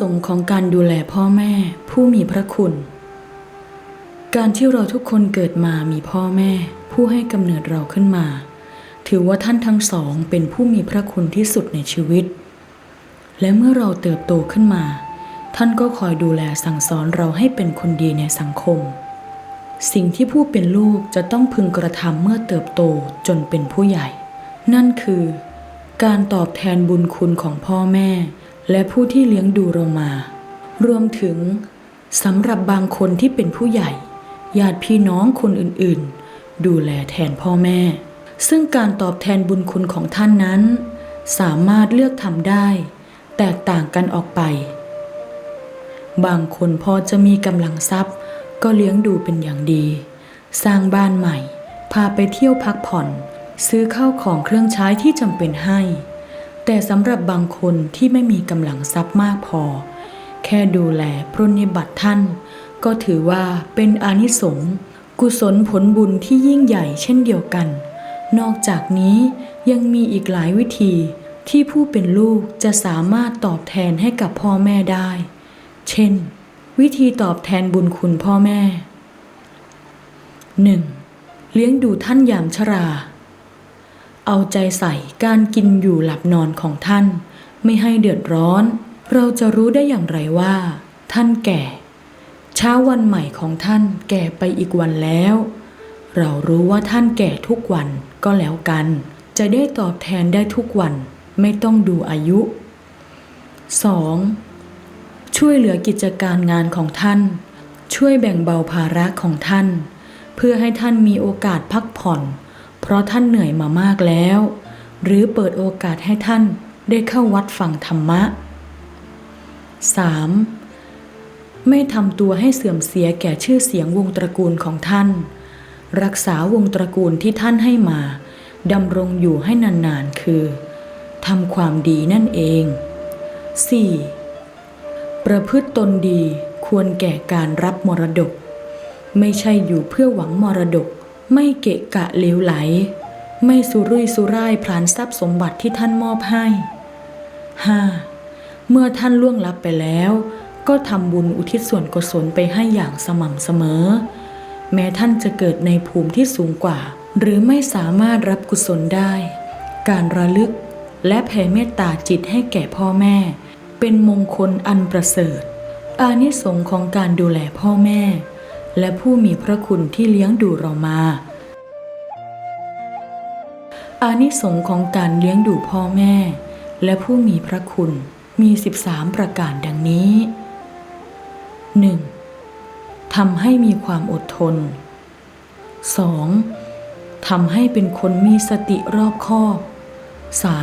สงส์ของการดูแลพ่อแม่ผู้มีพระคุณ การที่เราทุกคนเกิดมามีพ่อแม่ ผู้ให้กำเนิดเราขึ้นมา ถือว่าท่านทั้งสองเป็นผู้มีพระคุณที่สุดในชีวิต และเมื่อเราเติบโตขึ้นมา ท่านก็คอยดูแลสั่งสอนเราให้เป็นคนดีในสังคม สิ่งที่ผู้เป็นลูกจะต้องพึงกระทำเมื่อเติบโตจนเป็นผู้ใหญ่ นั่นคือ การตอบแทนบุญคุณของพ่อแม่ และผู้ที่เลี้ยงดูเรามา รวมถึงสำหรับบางคนที่เป็นผู้ใหญ่ ญาติพี่น้องคนอื่นๆ ดูแลแทนพ่อแม่ ซึ่งการตอบแทนบุญคุณของท่านนั้น สามารถเลือกทำได้ แตกต่างกันออกไป บางคนพอจะมีกำลังทรัพย์ ก็เลี้ยงดูเป็นอย่างดี สร้างบ้านใหม่ พาไปเที่ยวพักผ่อน ซื้อข้าวของเครื่องใช้ที่จำเป็นให้ แต่สำหรับบางคนที่ไม่มีกำลังทรัพย์มากพอ แค่ดูแลปรนนิบัติท่าน ก็ถือว่าเป็นอานิสงส์กุศลผลบุญที่ยิ่งใหญ่เช่นเดียวกัน นอกจากนี้ยังมีอีกหลายวิธีที่ผู้เป็นลูกจะสามารถตอบแทนให้กับพ่อแม่ได้ เช่น วิธีตอบแทนบุญคุณพ่อแม่ 1. เลี้ยงดูท่านยามชรา เอาใจใส่การกินอยู่หลับนอนของท่าน ไม่ให้เดือดร้อน เราจะรู้ได้อย่างไรว่า ท่านแก่ เช้าวันใหม่ของท่านแก่ไปอีกวันแล้ว เรารู้ว่าท่านแก่ทุกวันก็แล้วกัน จะได้ตอบแทนได้ทุกวันไม่ต้องดูอายุ 2. ช่วยเหลือกิจการงานของท่าน ช่วยแบ่งเบาภาระของท่าน เพื่อให้ท่านมีโอกาสพักผ่อน เพราะท่านเหนื่อยมามากแล้ว หรือเปิดโอกาสให้ท่านได้เข้าวัดฟังธรรมะ 3. ไม่ทำตัวให้เสื่อมเสียแก่ชื่อเสียงวงตระกูลของท่าน รักษาวงตระกูลที่ท่านให้มาดำรงอยู่ให้นานๆ คือทำความดีนั่นเอง 4. ประพฤติตนดีควรแก่การรับมรดก ไม่ใช่อยู่เพื่อหวังมรดก ไม่เกะกะเลวไหล ไม่สุรุ่ยสุร่ายพลานทรัพย์สมบัติที่ท่านมอบให้ 5. เมื่อท่านล่วงลับไปแล้ว ก็ทำบุญอุทิศส่วนกุศลไปให้อย่างสม่ำเสมอ แม้ท่านจะเกิดในภูมิที่สูงกว่า หรือไม่สามารถรับกุศลได้ การระลึกและแผ่เมตตาจิตให้แก่พ่อแม่ เป็นมงคลอันประเสริฐ อานิสงส์ของการดูแลพ่อแม่ และผู้มีพระคุณที่เลี้ยงดูเรามา อานิสงส์ของการเลี้ยงดูพ่อแม่ และผู้มีพระคุณมี 13 ประการดังนี้ 1. ทำให้มีความอดทน 2. ทำให้เป็นคนมีสติรอบคอบ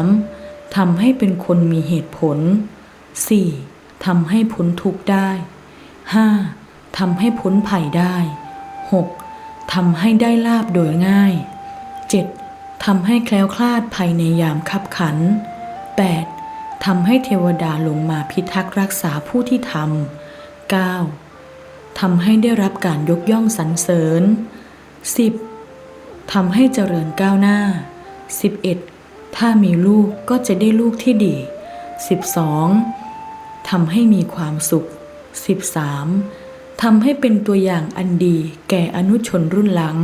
3. ทำให้เป็นคนมีเหตุผล 4. ทำให้พ้นทุกข์ได้ 5. ทำให้พ้นภัยได้ 6. ทำให้ได้ลาบโดยง่าย 7. ทำให้แคล้วคลาดภัยในยามคับขัน 8. ทำให้เทวดาลงมาพิทักษ์รักษาผู้ที่ทำ 9. ทำให้ได้รับการยกย่องสรรเสริญ 10. ทำให้เจริญก้าวหน้า 11. ถ้ามีลูกก็จะได้ลูกที่ดี 12. ทำให้มีความสุข 13. ทำให้เป็นตัวอย่างอันดีแก่อนุชนรุ่นหลัง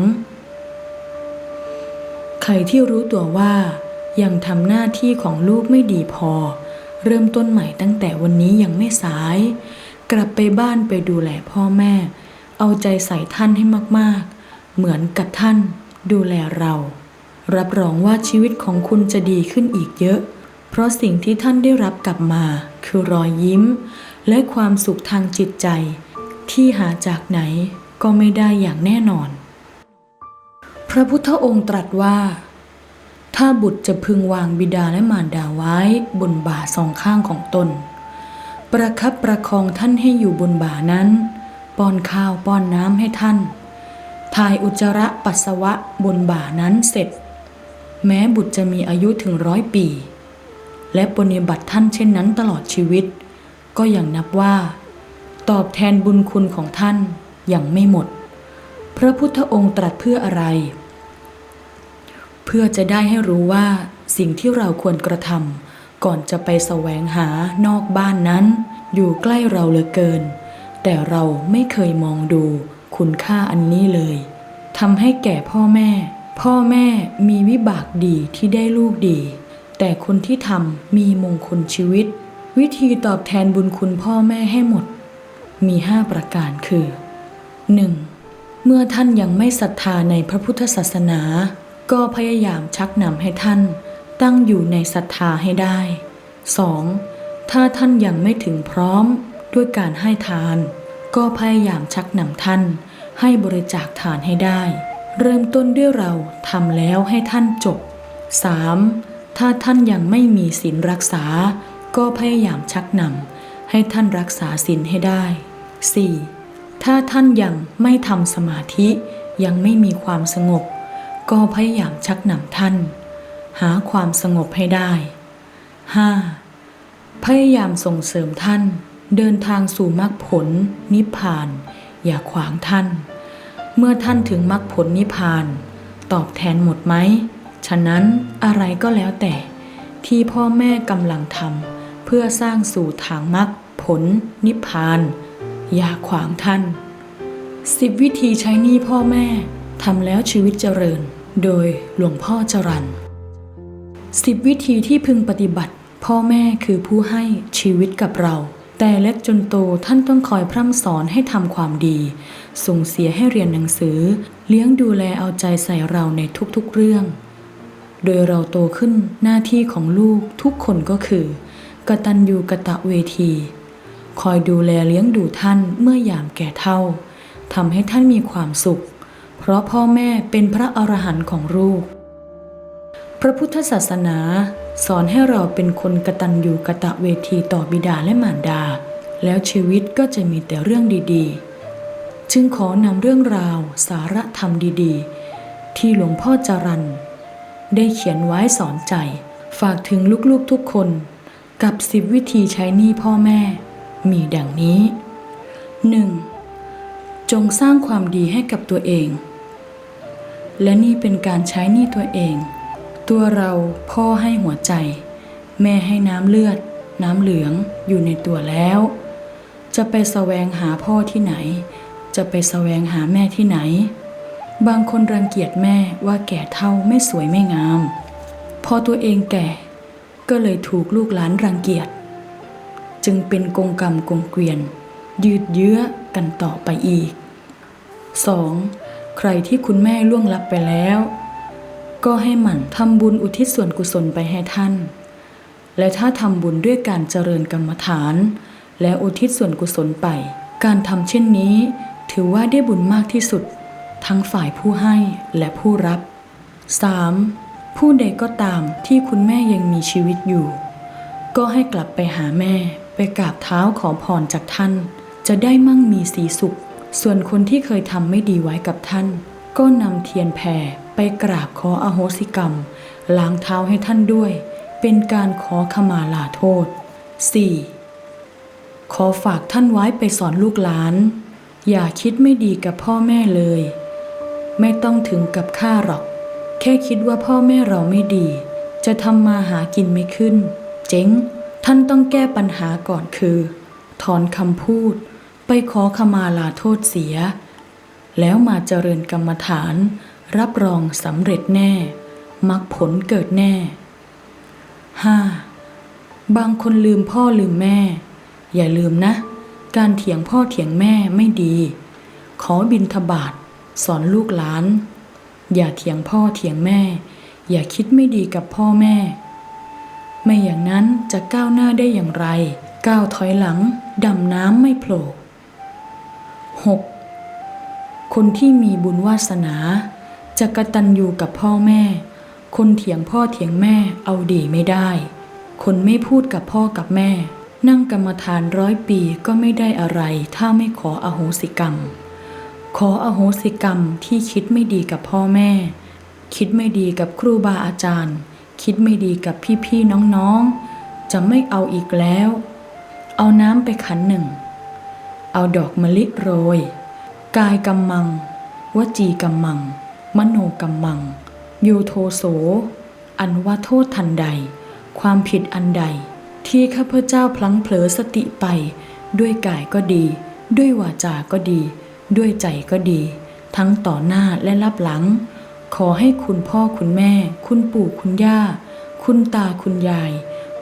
ใครที่รู้ตัวว่ายังทำหน้าที่ของลูกไม่ดีพอ เริ่มต้นใหม่ตั้งแต่วันนี้ยังไม่สาย กลับไปบ้านไปดูแลพ่อแม่ เอาใจใส่ท่านให้มากๆ เหมือนกับท่านดูแลเรา รับรองว่าชีวิตของคุณจะดีขึ้นอีกเยอะ เพราะสิ่งที่ท่านได้รับกลับมา คือรอยยิ้ม และความสุขทางจิตใจ ที่หาจากไหนก็ไม่ได้อย่างแน่นอน พระพุทธองค์ตรัสว่า ถ้าบุตรจะพึงวางบิดาและมารดาไว้บนบ่าสองข้างของตน ประคับประคองท่านให้อยู่บนบ่านั้น ป้อนข้าวป้อนน้ำให้ท่าน ถ่ายอุจจาระปัสสาวะบนบ่านั้นเสร็จ แม้บุตรจะมีอายุถึงร้อยปี และปฏิบัติท่านเช่นนั้นตลอดชีวิต ก็ยังนับว่า ตอบแทนบุญคุณของท่านอยังไม่หมด พระพุทธองค์ตรัสเพื่ออะไร เพื่อจะได้ให้รู้ว่าสิ่งที่เราควรกระทำก่อนจะไปแสวงหานอกบ้านนั้น อยู่ใกล้เราเหลือเกิน แต่เราไม่เคยมองดูคุณค่าอันนี้เลยทำให้แก่พ่อแม่ พ่อแม่มีวิบากดีที่ได้ลูกดี แต่คนที่ทำมีมงคลชีวิต วิธีตอบแทนบุญคุณพ่อแม่ให้หมด มีห้าประการคือ 1. เมื่อท่านยังไม่ศรัทธาในพระพุทธศาสนา ก็พยายามชักนำให้ท่าน ตั้งอยู่ในศรัทธาให้ได้ 2. ถ้าท่านยังไม่ถึงพร้อมด้วยการให้ทาน ก็พยายามชักนำท่าน ให้บริจาคทานให้ได้ เริ่มต้นด้วยเราทำแล้วให้ท่านจบ 3. ถ้าท่านยังไม่มีศีลรักษา ก็พยายามชักนำให้ท่านรักษาศีลให้ได้ 4. ถ้าท่านยังไม่ทำสมาธิยังไม่มีความสงบ ก็พยายามชักนำท่าน หาความสงบให้ได้ 5. พยายามส่งเสริมท่าน เดินทางสู่มรรคผล นิพพาน อย่าขวางท่าน เมื่อท่านถึงมรรคผลนิพพาน ตอบแทนหมดไหม ฉะนั้นอะไรก็แล้วแต่ ที่พ่อแม่กำลังทำเพื่อสร้างสู่ทางมรรคผลนิพพาน อย่าขวางท่านสิบวิธีใช้หนี้พ่อแม่ทำแล้วชีวิตเจริญ โดยหลวงพ่อจรันสิบวิธีที่พึงปฏิบัติ พ่อแม่คือผู้ให้ชีวิตกับเรา แต่เล็กจนโตท่านต้องคอยพร่ำสอนให้ทำความดี ส่งเสียให้เรียนหนังสือ เลี้ยงดูแลเอาใจใส่เราในทุกๆเรื่อง โดยเราโตขึ้นหน้าที่ของลูกทุกคนก็คือกตัญญูกะตะเวที คอยดูแลเลี้ยงดูท่านเมื่อยามแก่เท่าทำให้ท่านมีความสุข เพราะพ่อแม่เป็นพระอรหันต์ของลูก พระพุทธศาสนาสอนให้เราเป็นคนกตัญญูกะตะเวทีต่อบิดาและมารดา แล้วชีวิตก็จะมีแต่เรื่องดีๆ จึงขอนำเรื่องราวสาระธรรมดีๆ ที่หลวงพ่อจรันได้เขียนไว้สอนใจ ฝากถึงลูกๆทุกคน กับสิบวิธีใช้หนี้พ่อแม่ มีดังนี้ 1. จงสร้างความดีให้กับตัวเอง และนี่เป็นการใช้หนี้ตัวเอง ตัวเราพ่อให้หัวใจ แม่ให้น้ำเลือด น้ำเหลืองอยู่ในตัวแล้ว จะไปแสวงหาพ่อที่ไหน จะไปแสวงหาแม่ที่ไหน บางคนรังเกียจแม่ว่าแก่เท่าไม่สวยไม่งาม พอตัวเองแก่ ก็เลยถูกลูกหลานรังเกียจ จึงเป็นกงกรรมกงเกวียน ยืดเยื้อกันต่อไปอีก 2. ใครที่คุณแม่ล่วงลับไปแล้ว ก็ให้หมั่นทำบุญอุทิศส่วนกุศลไปให้ท่าน และถ้าทำบุญด้วยการเจริญกรรมฐาน และอุทิศส่วนกุศลไป การทำเช่นนี้ ถือว่าได้บุญมากที่สุด ทั้งฝ่ายผู้ให้และผู้รับ 3. ผู้ใดก็ตามที่คุณแม่ยังมีชีวิตอยู่ ก็ให้กลับไปหาแม่ ไปกราบเท้าขอพรจากท่าน จะได้มั่งมีสีสุข ส่วนคนที่เคยทำไม่ดีไว้กับท่าน ก็นำเทียนแผ่ไปกราบขออโหสิกรรมล้างเท้าให้ท่านด้วย เป็นการขอขมาลาโทษ 4. ขอฝากท่านไว้ไปสอนลูกหลาน อย่าคิดไม่ดีกับพ่อแม่เลย ไม่ต้องถึงกับฆ่าหรอก แค่คิดว่าพ่อแม่เราไม่ดี จะทำมาหากินไม่ขึ้น เจ๊ง ท่านต้องแก้ปัญหาก่อนคือ ถอนคำพูด ไปขอขมาลาโทษเสีย แล้วมาเจริญกรรมฐาน รับรองสำเร็จแน่มรรคผลเกิดแน่ 5. บางคนลืมพ่อลืมแม่ อย่าลืมนะ การเถียงพ่อเถียงแม่ไม่ดี ขอบินทบาทสอนลูกหลาน อย่าเถียงพ่อเถียงแม่ อย่าคิดไม่ดีกับพ่อแม่ ไม่อย่างนั้นจะก้าวหน้าได้อย่างไร ก้าวถอยหลัง ดำน้ำไม่โผล่ 6. คนที่มีบุญวาสนา จะกระตันอยู่กับพ่อแม่ คนเถียงพ่อเถียงแม่เอาดีไม่ได้ คนไม่พูดกับพ่อกับแม่ นั่งกรรมฐานร้อยปีก็ไม่ได้อะไรถ้าไม่ขออโหสิกรรม ขออโหสิกรรมที่คิดไม่ดีกับพ่อแม่ คิดไม่ดีกับครูบาอาจารย์ คิดไม่ดีกับพี่ๆน้องๆ จะไม่เอาอีกแล้ว เอาน้ำไปขันหนึ่ง เอาดอกมะลิโรย กายกำมัง วจีกำมัง มโนกำมัง โยโทโส อันว่าโทษทันใด ความผิดอันใด ที่ข้าพเจ้าพลั้งเผลอสติไป ด้วยกายก็ดี ด้วยวาจาก็ดี ด้วยใจก็ดี ทั้งต่อหน้าและรับหลัง ขอให้คุณพ่อคุณแม่ คุณปู่คุณย่า คุณตาคุณยาย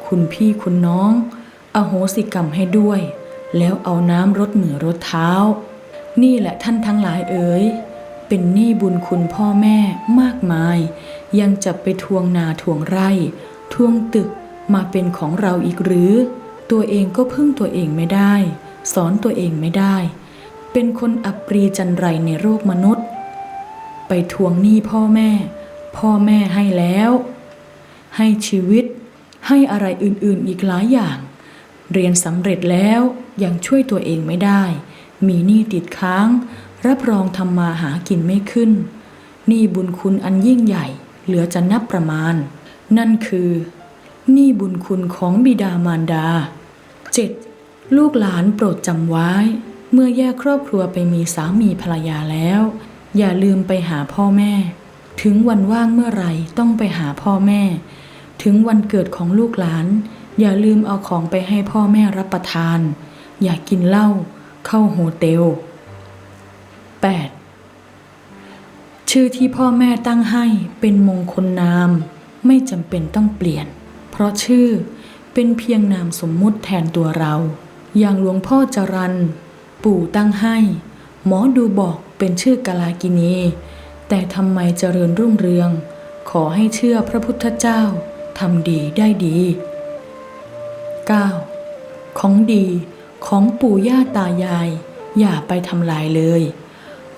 คุณพี่คุณน้อง อโหสิกรรมให้ด้วย แล้วเอาน้ำรดมือรดเท้า นี่แหละท่านทั้งหลายเอ๋ยเป็นหนี้บุญคุณพ่อแม่มากมาย ยังจะไปทวงนาทวงไร่ ทวงตึกมาเป็นของเราอีกหรือ ตัวเองก็พึ่งตัวเองไม่ได้ สอนตัวเองไม่ได้ เป็นคนอับปรีจันไรในโลกมนุษย์ ไปทวงหนี้พ่อแม่ พ่อแม่ให้แล้ว ให้ชีวิต ให้อะไรอื่นๆอีกหลายอย่าง เรียนสำเร็จแล้วยังช่วยตัวเองไม่ได้ มีหนี้ติดค้าง รับรองทำมาหากินไม่ขึ้น หนี้บุญคุณอันยิ่งใหญ่ เหลือจะนับประมาณ นั่นคือหนี้บุญคุณของบิดามารดา 7. ลูกหลานโปรดจำไว้ เมื่อแยกครอบครัวไปมีสามีภรรยาแล้ว อย่าลืมไปหาพ่อแม่ ถึงวันว่างเมื่อไรต้องไปหาพ่อแม่ ถึงวันเกิดของลูกหลาน อย่าลืมเอาของไปให้พ่อแม่รับประทาน อย่ากินเหล้าเข้าโฮเทล 8. ชื่อที่พ่อแม่ตั้งให้เป็นมงคลนาม ไม่จำเป็นต้องเปลี่ยน เพราะชื่อเป็นเพียงนามสมมุติแทนตัวเรา อย่างหลวงพ่อจรัน ปู่ตั้งให้ หมอดูบอก เป็นชื่อกาลากินี แต่ทำไมเจริญรุ่งเรือง ขอให้เชื่อพระพุทธเจ้าทำดีได้ดี 9. ของดีของปู่ย่าตายาย อย่าไปทำลายเลย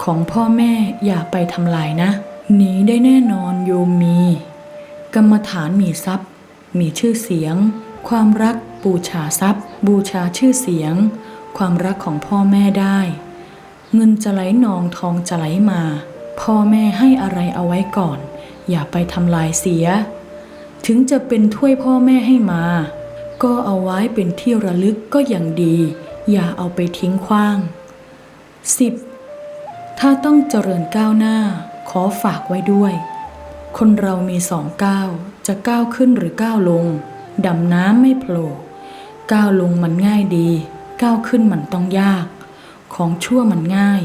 ของพ่อแม่อย่าไปทำลายนะ หนีได้แน่นอนโยมมี กรรมฐานมีทรัพย์ มีชื่อเสียง ความรักบูชาทรัพย์ บูชาชื่อเสียง ความรักของพ่อแม่ได้ เงินจะไหลนองทองจะไหลมา พ่อแม่ให้อะไรเอาไว้ก่อน อย่าไปทำลายเสีย ถึงจะเป็นถ้วยพ่อแม่ให้มา ก็เอาไว้เป็นที่ระลึกก็ยังดี อย่าเอาไปทิ้งขว้าง 10. ถ้าต้องเจริญก้าวหน้า ขอฝากไว้ด้วย คนเรามีสองก้าวจะก้าวขึ้นหรือก้าวลงดำน้ำไม่โผล่ก้าวลงมันง่ายดี ก้าวขึ้นมันต้องยาก ของชั่วมันง่าย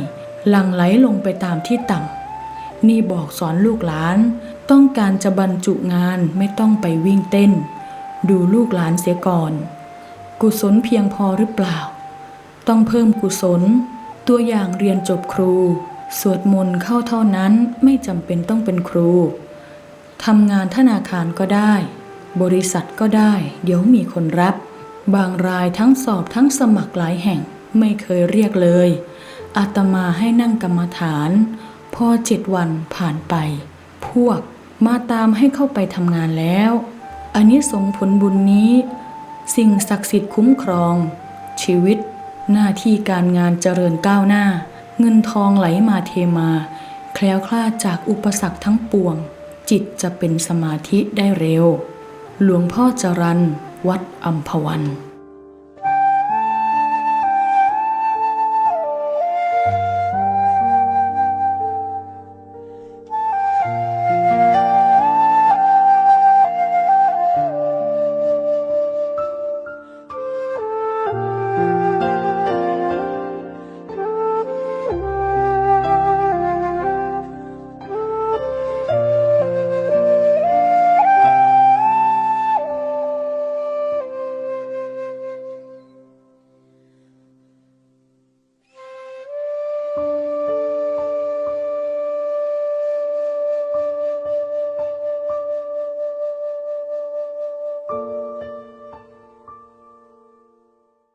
หลั่งไหลลงไปตามที่ต่ำนี่บอกสอนลูกหลาน ต้องการจะบรรจุงานไม่ต้องไปวิ่งเต้น ดูลูกหลานเสียก่อน กุศลเพียงพอหรือเปล่า ต้องเพิ่มกุศล ตัวอย่างเรียนจบครู สวดมนต์เข้าเท่านั้นไม่จำเป็นต้องเป็นครูทำงานธนาคารก็ได้ บริษัทก็ได้ เดี๋ยวมีคนรับ บางรายทั้งสอบทั้งสมัครหลายแห่ง ไม่เคยเรียกเลย อาตมาให้นั่งกรรมฐาน พอเจ็ดวันผ่านไป พวกมาตามให้เข้าไปทำงานแล้วอันนี้สงผลบุญนี้ สิ่งศักดิ์สิทธิ์คุ้มครอง ชีวิต หน้าที่การงานเจริญก้าวหน้า เงินทองไหลมาเทมา แคล้วคลาดจากอุปสรรคทั้งปวง จิตจะเป็นสมาธิได้เร็ว หลวงพ่อจรันวัดอัมพวัน